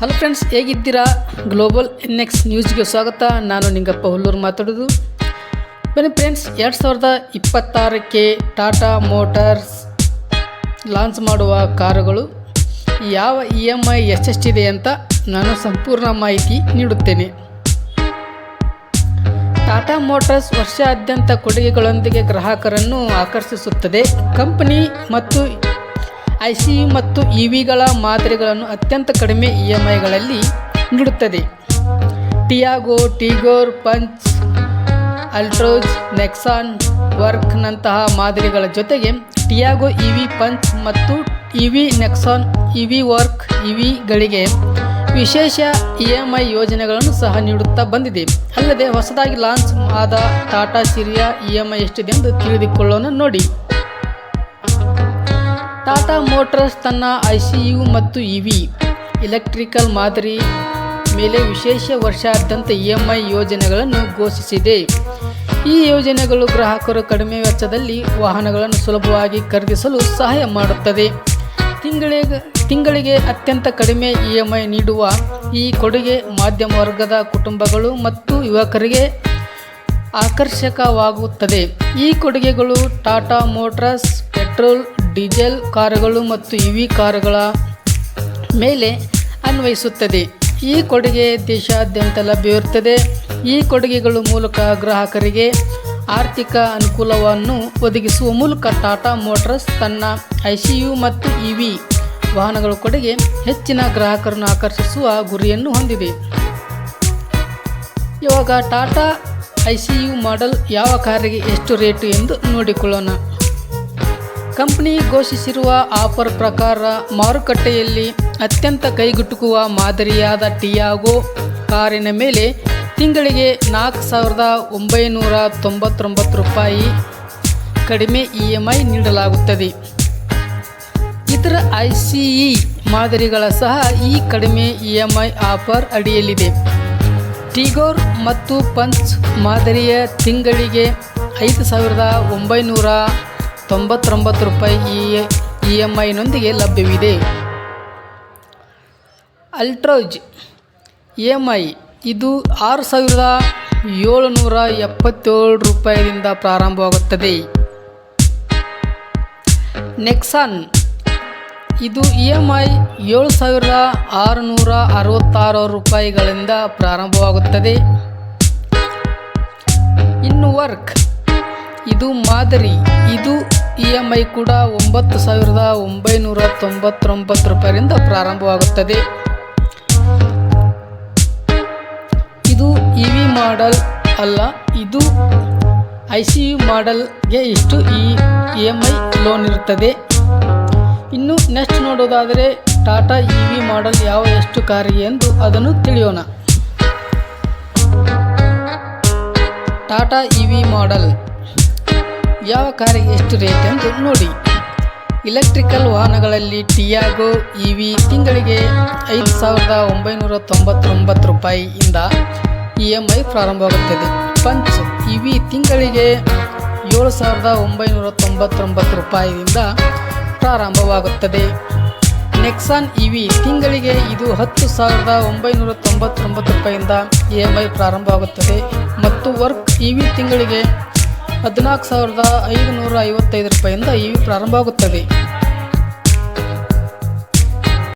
Hello friends ಹೇಗಿದ್ದೀರಾ? Global N X ನ್ಯೂಸ್ಗೆ ಸ್ವಾಗತ. ನಾನು ನಿಂಗಪ್ಪ ಹುಲ್ಲೂರು ಮಾತಾಡೋದು. ಬನ್ನಿ ಫ್ರೆಂಡ್ಸ್ ಎರಡು ಸಾವಿರದ ಇಪ್ಪತ್ತಾರಕ್ಕೆ ಟಾಟಾ ಮೋಟಾರ್ಸ್ ಲಾಂಚ್ ಮಾಡುವ ಕಾರುಗಳು ಯಾವ ಇ ಎಂ ಐ ಎಷ್ಟೆಷ್ಟಿದೆ ಅಂತ ನಾನು ಸಂಪೂರ್ಣ ಮಾಹಿತಿ ನೀಡುತ್ತೇನೆ. ಟಾಟಾ ಮೋಟಾರ್ಸ್ ವರ್ಷಾದ್ಯಂತ ಕೊಡುಗೆಗಳೊಂದಿಗೆ ಗ್ರಾಹಕರನ್ನು ಆಕರ್ಷಿಸುತ್ತದೆ. ಕಂಪನಿ ಮತ್ತು ಐ ಸಿ ಮತ್ತು ಇ ವಿಗಳ ಮಾದರಿಗಳನ್ನು ಅತ್ಯಂತ ಕಡಿಮೆ ಇ ಎಂ ಐಗಳಲ್ಲಿ ನೀಡುತ್ತದೆ. Tiago, Tigor, Punch, Altroz, Nexon, ವರ್ಕ್ನಂತಹ ಮಾದರಿಗಳ ಜೊತೆಗೆ ಟಿಯಾಗೋ ಇ ವಿ ಪಂಚ್ ಮತ್ತು E V Nexon E V work E ವಿಗಳಿಗೆ ವಿಶೇಷ ಇ ಎಂ ಐ ಯೋಜನೆಗಳನ್ನು ಸಹ ನೀಡುತ್ತಾ ಬಂದಿದೆ. ಅಲ್ಲದೆ ಹೊಸದಾಗಿ ಲಾಂಚ್ ಆದ Tata Sierra E M I ಎಷ್ಟಿದೆ ಎಂದು ತಿಳಿದುಕೊಳ್ಳೋಣ ನೋಡಿ. ಟಾಟಾ ಮೋಟರ್ಸ್ ತನ್ನ ಐ ಸಿ ಯು ಮತ್ತು ಇ ವಿ ಎಲೆಕ್ಟ್ರಿಕಲ್ ಮಾದರಿ ಮೇಲೆ ವಿಶೇಷ ವರ್ಷಾದ್ಯಂತ ಇ ಎಂ ಐ ಯೋಜನೆಗಳನ್ನು ಘೋಷಿಸಿದೆ. ಈ ಯೋಜನೆಗಳು ಗ್ರಾಹಕರು ಕಡಿಮೆ ವೆಚ್ಚದಲ್ಲಿ ವಾಹನಗಳನ್ನು ಸುಲಭವಾಗಿ ಖರೀದಿಸಲು ಸಹಾಯ ಮಾಡುತ್ತದೆ. ತಿಂಗಳಿಗೆ ತಿಂಗಳಿಗೆ ಅತ್ಯಂತ ಕಡಿಮೆ ಇ ಎಂ ಐ ನೀಡುವ ಈ ಕೊಡುಗೆ ಮಾಧ್ಯಮ ವರ್ಗದ ಕುಟುಂಬಗಳು ಮತ್ತು ಯುವಕರಿಗೆ ಆಕರ್ಷಕವಾಗುತ್ತದೆ. ಈ ಕೊಡುಗೆಗಳು ಟಾಟಾ ಮೋಟಾರ್ಸ್, ಪೆಟ್ರೋಲ್ ಡೀಸೆಲ್ ಕಾರುಗಳು ಮತ್ತು ಇವಿ ಕಾರುಗಳ ಮೇಲೆ ಅನ್ವಯಿಸುತ್ತದೆ. ಈ ಕೊಡುಗೆ ದೇಶಾದ್ಯಂತ ಲಭ್ಯವಿರುತ್ತದೆ. ಈ ಕೊಡುಗೆಗಳ ಮೂಲಕ ಗ್ರಾಹಕರಿಗೆ ಆರ್ಥಿಕ ಅನುಕೂಲವನ್ನು ಒದಗಿಸುವ ಮೂಲಕ ಟಾಟಾ ಮೋಟರ್ಸ್ ತನ್ನ ಐ ಸಿ ಯು ಮತ್ತು ಇ ವಿ ವಾಹನಗಳ ಕೊಡುಗೆ ಹೆಚ್ಚಿನ ಗ್ರಾಹಕರನ್ನು ಆಕರ್ಷಿಸುವ ಗುರಿಯನ್ನು ಹೊಂದಿದೆ. ಇವಾಗ Tata I C U model ಯಾವ ಕಾರಿಗೆ ಎಷ್ಟು ರೇಟು ಎಂದು ನೋಡಿಕೊಳ್ಳೋಣ. ಕಂಪನಿ ಘೋಷಿಸಿರುವ ಆಫರ್ ಪ್ರಕಾರ ಮಾರುಕಟ್ಟೆಯಲ್ಲಿ ಅತ್ಯಂತ ಕೈಗೆಟುಕುವ ಮಾದರಿಯಾದ ಟಿಯಾಗೋ ಕಾರಿನ ಮೇಲೆ ತಿಂಗಳಿಗೆ ನಾಲ್ಕು ಸಾವಿರದ ಒಂಬೈನೂರ ತೊಂಬತ್ತೊಂಬತ್ತು ರೂಪಾಯಿ ಕಡಿಮೆ ಇ ಎಂ ಐ ನೀಡಲಾಗುತ್ತದೆ. ಇತರ ಐ ಸಿ ಇ ಮಾದರಿಗಳ ಸಹ ಈ ಕಡಿಮೆ ಇ ಎಂ ಐ ಆಫರ್ ಅಡಿಯಲ್ಲಿದೆ. ಟಿಗೋರ್ ಮತ್ತು ಪಂಚ್ ಮಾದರಿಯ ತಿಂಗಳಿಗೆ ಐದು ಸಾವಿರದ ಒಂಬೈನೂರ ತೊಂಬತ್ತೊಂಬತ್ತು ರೂಪಾಯಿ ಇ ಇ ಎಂ ಐನೊಂದಿಗೆ ಲಭ್ಯವಿದೆ. ಅಲ್ಟ್ರೋಜ್ ಇ ಎಂ ಐ ಇದು ಆರು ಸಾವಿರದ ಏಳುನೂರ ಎಪ್ಪತ್ತೇಳು ರೂಪಾಯಿಯಿಂದ ಪ್ರಾರಂಭವಾಗುತ್ತದೆ. ನೆಕ್ಸಾನ್ ಇದು ಇ ಎಂ ಐ ಏಳು ಸಾವಿರದ ಆರುನೂರ ಅರವತ್ತಾರು ರೂಪಾಯಿಗಳಿಂದ ಪ್ರಾರಂಭವಾಗುತ್ತದೆ. ಇನ್ನು ವರ್ಕ್ ಇದು ಮಾದರಿ. ಇದು ಇ ಎಂ ಐ ಕೂಡ ಒಂಬತ್ತು ಸಾವಿರದ ಒಂಬೈನೂರ ತೊಂಬತ್ತೊಂಬತ್ತು ರೂಪಾಯಿಯಿಂದ ಪ್ರಾರಂಭವಾಗುತ್ತದೆ. ಇದು ಇ ವಿ ಮಾಡೆಲ್ ಅಲ್ಲ, ಇದು ಐ ಸಿ ಯು ಮಾಡೆಲ್ಗೆ ಇಷ್ಟು ಇ ಎಂ ಐ ಲೋನ್ ಇರುತ್ತದೆ. ಇನ್ನು ನೆಕ್ಸ್ಟ್ ನೋಡೋದಾದರೆ ಟಾಟಾ ಇ ವಿ ಮಾಡೆಲ್ ಯಾವ ಎಷ್ಟು ಕಾರಿಗೆ ಎಂದು ಅದನ್ನು ತಿಳಿಯೋಣ. ಟಾಟಾ ಇ ವಿ ಮಾಡೆಲ್ ಯಾವ ಕಾರಿಗೆ ಎಷ್ಟು ರೇಟ್ ಎಂದು ನೋಡಿ. ಇಲೆಕ್ಟ್ರಿಕಲ್ ವಾಹನಗಳಲ್ಲಿ ಟಿಯಾಗೋ ಇ ವಿ ತಿಂಗಳಿಗೆ ಐದು ಸಾವಿರದ ಒಂಬೈನೂರ ತೊಂಬತ್ತೊಂಬತ್ತು ರೂಪಾಯಿಯಿಂದ ಇ ಎಂ ಐ ಪ್ರಾರಂಭವಾಗುತ್ತದೆ. ಪಂಚ್ ಇ ವಿ ತಿಂಗಳಿಗೆ ಏಳು ಸಾವಿರದ ಒಂಬೈನೂರ ತೊಂಬತ್ತೊಂಬತ್ತು ರೂಪಾಯಿಯಿಂದ ಪ್ರಾರಂಭವಾಗುತ್ತದೆ. ನೆಕ್ಸಾನ್ ಇ ವಿ ತಿಂಗಳಿಗೆ ಇದು ಹತ್ತು ಸಾವಿರದ ಒಂಬೈನೂರ ತೊಂಬತ್ತೊಂಬತ್ತು ರೂಪಾಯಿಯಿಂದ ಇ ಎಂ ಐ ಪ್ರಾರಂಭವಾಗುತ್ತದೆ. ಮತ್ತು ವರ್ಕ್ ಇ ವಿ ತಿಂಗಳಿಗೆ ಹದಿನಾಲ್ಕು ಸಾವಿರದ ಐದುನೂರ ಐವತ್ತೈದು ರೂಪಾಯಿಂದ ಇ ವಿ ಪ್ರಾರಂಭವಾಗುತ್ತದೆ.